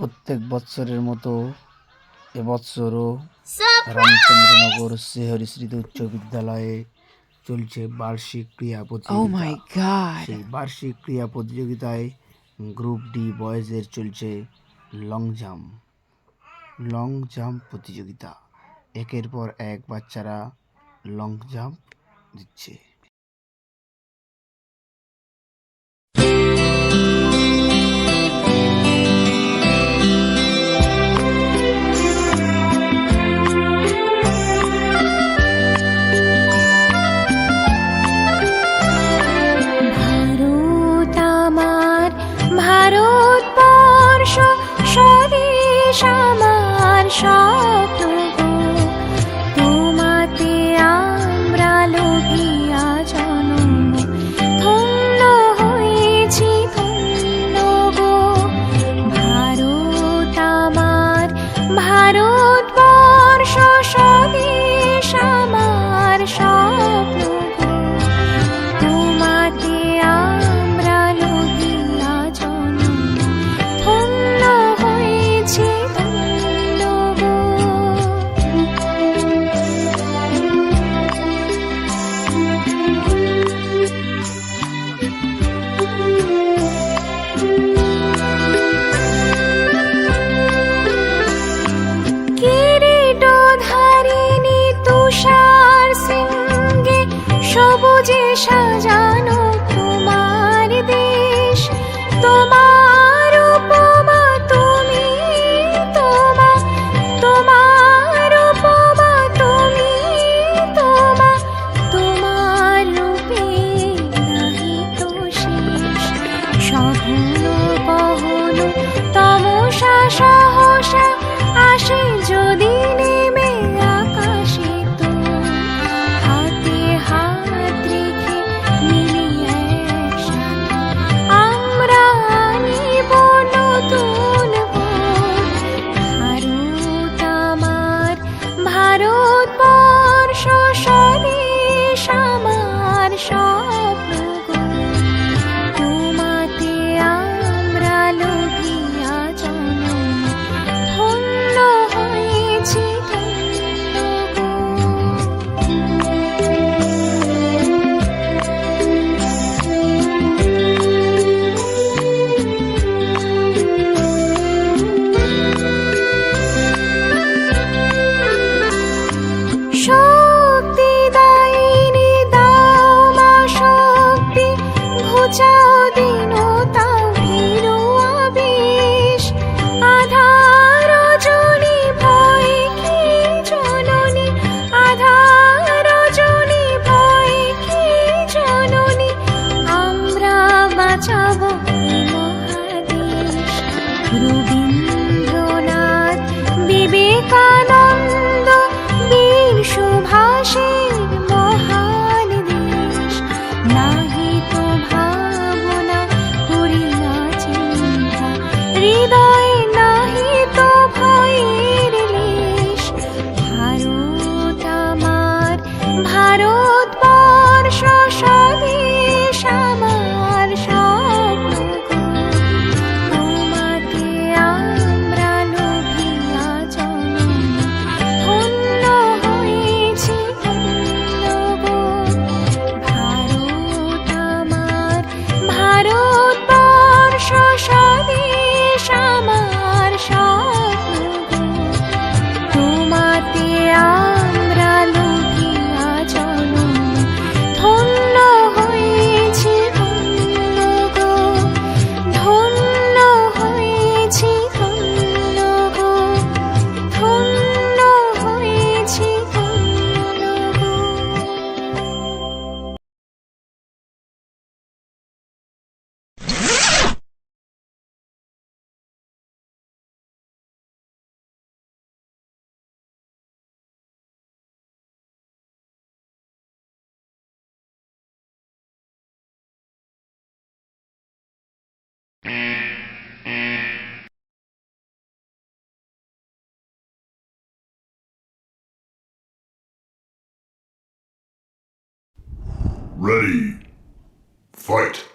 প্রত্যেক বৎসরের মতো এবৎসরও রামচন্দ্রনগর শ্রীহরি স্মৃতি উচ্চ বিদ্যালয়ে চলছে বার্ষিক ক্রিয়া প্রতিযোগিতা। সেই বার্ষিক ক্রীড়া প্রতিযোগিতায় গ্রুপ ডি বয়েজের চলছে লং জাম্প। লং জাম্প প্রতিযোগিতা। একের পর এক বাচ্চারা লং জাম্প দিচ্ছে। ভারতবর্ষ 你的 Ready. Fight.